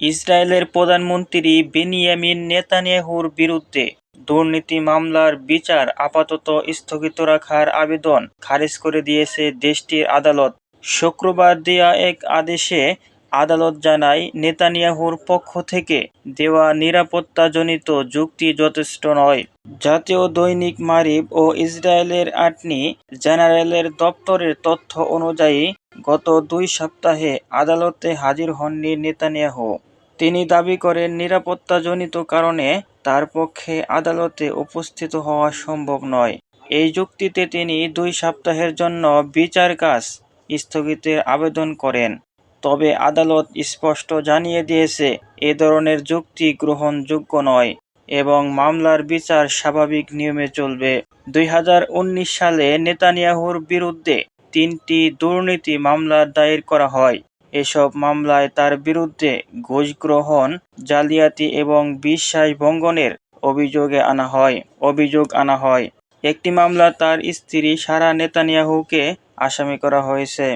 ইসরায়েলের প্রধানমন্ত্রী বেনিয়ামিন নেতানিয়াহুর বিরুদ্ধে দুর্নীতি মামলার বিচার আপাতত স্থগিত রাখার আবেদন খারিজ করে দিয়েছে দেশটির আদালত। শুক্রবার দেয়া এক আদেশে আদালত জানায়, নেতানিয়াহুর পক্ষ থেকে দেওয়া নিরাপত্তাজনিত যুক্তি যথেষ্ট নয়। জাতীয় দৈনিক মারিব ও ইসরায়েলের অ্যাটর্নি জেনারেলের দপ্তরের তথ্য অনুযায়ী, গত দুই সপ্তাহে আদালতে হাজির হননি নেতানিয়াহু। তিনি দাবি করেন, নিরাপত্তাজনিত কারণে তার পক্ষে আদালতে উপস্থিত হওয়া সম্ভব নয়। এই যুক্তিতে তিনি দুই সপ্তাহের জন্য বিচার কাজ স্থগিতের আবেদন করেন। তবে আদালত স্পষ্ট জানিয়ে দিয়েছে, এ ধরনের যুক্তি গ্রহণযোগ্য নয় এবং মামলার বিচার স্বাভাবিক নিয়মে চলবে। দুই হাজার উনিশ সালে নেতানিয়াহুর বিরুদ্ধে তিনটি দুর্নীতি মামলা দায়ের করা হয়। এসব মামলায় তার বিরুদ্ধে ঘুষ গ্রহণ জালিয়াতি এবং বিশ্বাস ভঙ্গনের অভিযোগে আনা হয়, অভিযোগ আনা হয়। একটি মামলা তার স্ত্রী সারা নেতানিয়াহুকে আসামি করা হয়েছে।